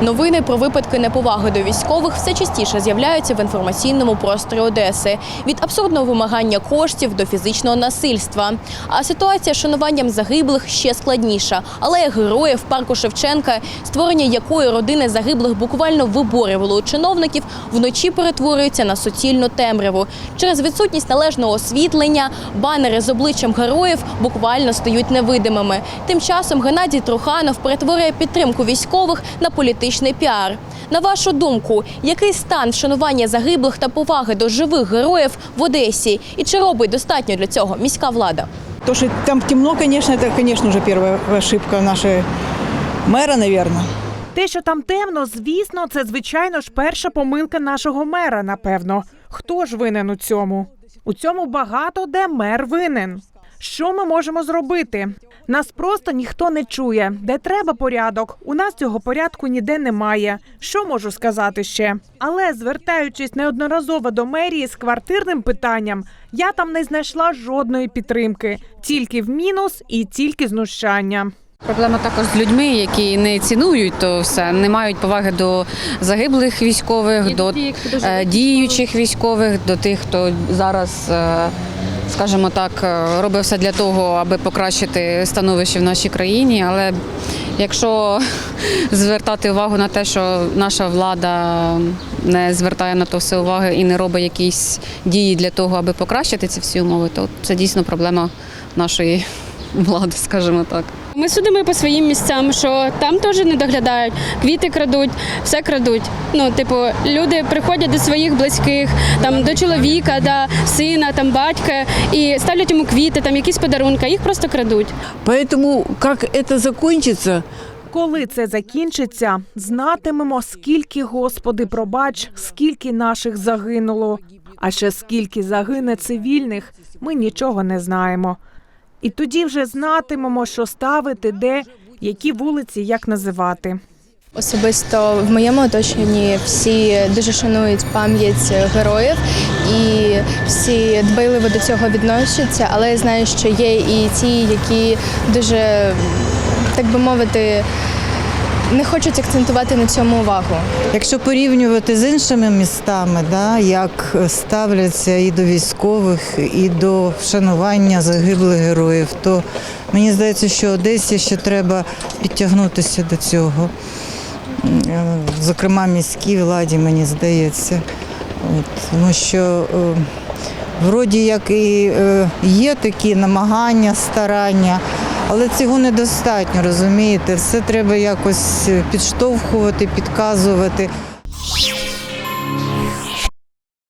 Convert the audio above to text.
Новини про випадки неповаги до військових все частіше з'являються в інформаційному просторі Одеси від абсурдного вимагання коштів до фізичного насильства. А ситуація з шануванням загиблих ще складніша. Але героїв парку Шевченка, створення якої родини загиблих буквально виборювали у чиновників, вночі перетворюються на суцільну темряву. Через відсутність належного освітлення банери з обличчям героїв буквально стають невидимими. Тим часом Геннадій Труханов перетворює підтримку військових на політичний піар. На вашу думку, який стан вшанування загиблих та поваги до живих героїв в Одесі? І чи робить достатньо для цього міська влада? То, что там темно, конечно, это, конечно, уже первая ошибка нашей мэра, наверное. Те, що там темно, звісно, це звичайно ж перша помилка нашого мера. Напевно, хто ж винен у цьому? У цьому багато де мер винен. Що ми можемо зробити? Нас просто ніхто не чує. Де треба порядок, у нас цього порядку ніде немає. Що можу сказати ще? Але звертаючись неодноразово до мерії з квартирним питанням, я там не знайшла жодної підтримки, тільки в мінус і тільки знущання. Проблема також з людьми, які не цінують то все, не мають поваги до загиблих військових, до е, діючих військових, до тих, хто зараз, е, скажімо так, робив робить все для того, аби покращити становище в нашій країні. Але якщо звертати увагу на те, що наша влада не звертає на то все уваги і не робить якісь дії для того, аби покращити ці всі умови, то це дійсно проблема нашої влади, скажімо так. Ми судимо по своїм місцям, що там теж не доглядають, квіти крадуть, все крадуть. Ну, типу, люди приходять до своїх близьких, там до чоловіка, до сина, там батька, і ставлять йому квіти, там якісь подарунки, їх просто крадуть. Поэтому как это закончится, Коли це закінчиться, знатимемо, скільки, Господи, пробач, скільки наших загинуло. А ще скільки загине цивільних, ми нічого не знаємо. І тоді вже знатимемо, що ставити, де, які вулиці, як називати. Особисто в моєму оточенні всі дуже шанують пам'ять героїв і всі дбайливо до цього відносяться, але я знаю, що є і ті, які дуже, так би мовити, не хочуть акцентувати на цьому увагу. Якщо порівнювати з іншими містами, да, як ставляться і до військових, і до вшанування загиблих героїв, то мені здається, що Одесі ще треба підтягнутися до цього. Е, Зокрема, міській владі, мені здається. От, тому що е, вроді як і е, є такі намагання, старання, але цього недостатньо, розумієте? Все треба якось підштовхувати, підказувати.